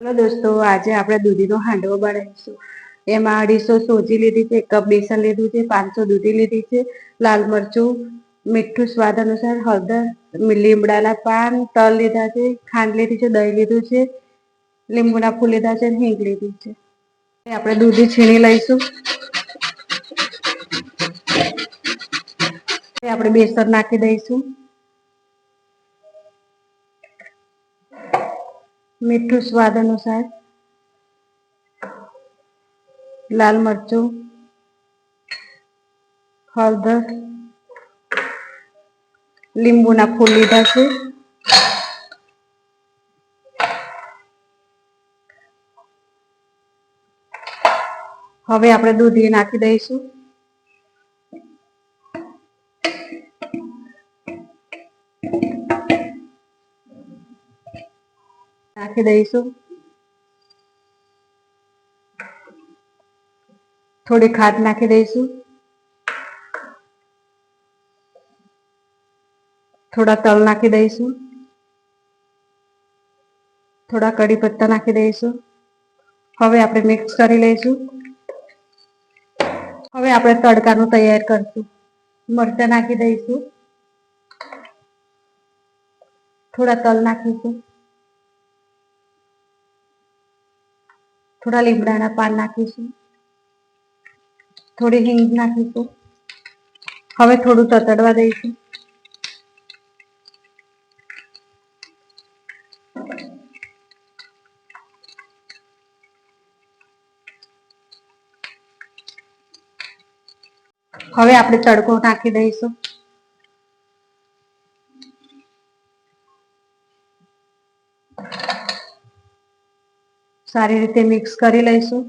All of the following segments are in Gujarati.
હેલો દોસ્તો, આજે આપણે દૂધીનો હાંડવો બનાવીશું. એમાં અઢીસો સોજી લીધી છે, એક કપ બેસન લીધું છે, પાંચસો દૂધી લીધી છે, લાલ મરચું, મીઠું સ્વાદ અનુસાર હળદર લીમડાના પાન, તલ લીધા છે, ખાંડ લીધી છે, દહીં લીધું છે, લીંબુના ફૂલ લીધા છે હિંગ લીધી છે. આપણે દૂધી છીણી લઈશું. આપણે બેસન નાખી દઈશું. મીઠું સ્વાદ અનુસાર, લાલ મરચું, હળદર, લીંબુના ફૂલ લીધા છે. હવે આપણે દૂધી નાખી દઈશું. નાખી દઈશું. થોડી ખાટ નાખી દઈશું. થોડા તલ નાખી દઈશું. થોડા કડી પત્તા નાખી દઈશું. હવે આપણે મિક્સ કરી લઈશું. હવે આપણે તડકાનું તૈયાર કરશું. મરચાં નાખી દઈશું. થોડા તલ નાખીશું. થોડા લીમડાના પાન નાખીશું. થોડી હિંગ નાખીશું. હવે થોડું તતડવા દઈશું. હવે આપણે તડકો નાખી દઈશું. સારી રીતે મિક્સ કરી લઈશું.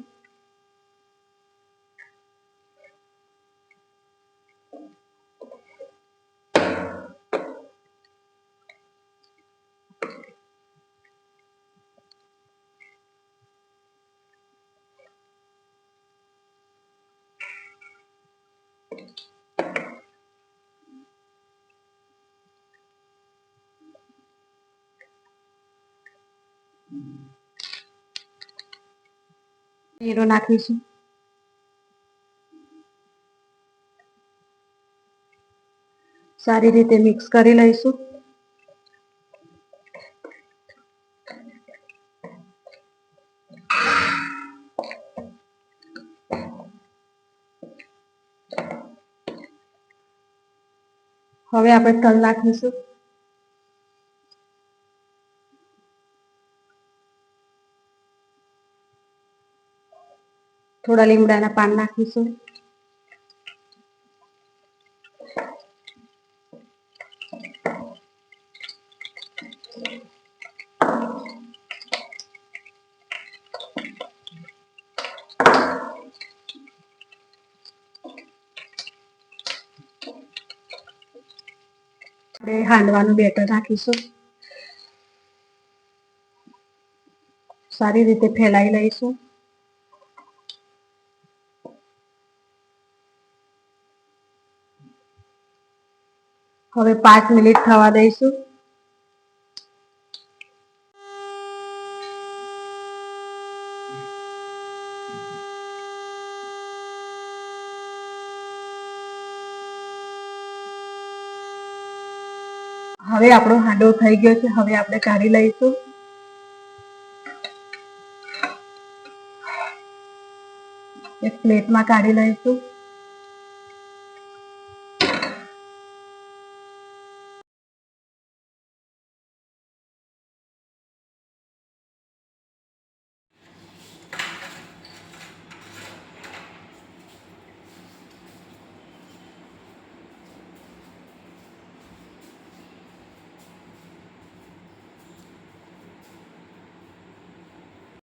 જીરું નાખીશું સારી રીતે મિક્સ કરી લઈશું હવે આપણે તલ નાખીશું થોડા લીમડાના પાન નાખીશું. હાંડવાનું બેટર નાખીશું. સારી રીતે ફેલાઈ લઈશું. હવે પાંચ મિનિટ થવા દઈશું. હવે આપણો હાંડો થઈ ગયો છે. હવે આપણે કાઢી લઈશું. એક પ્લેટમાં કાઢી લઈશું.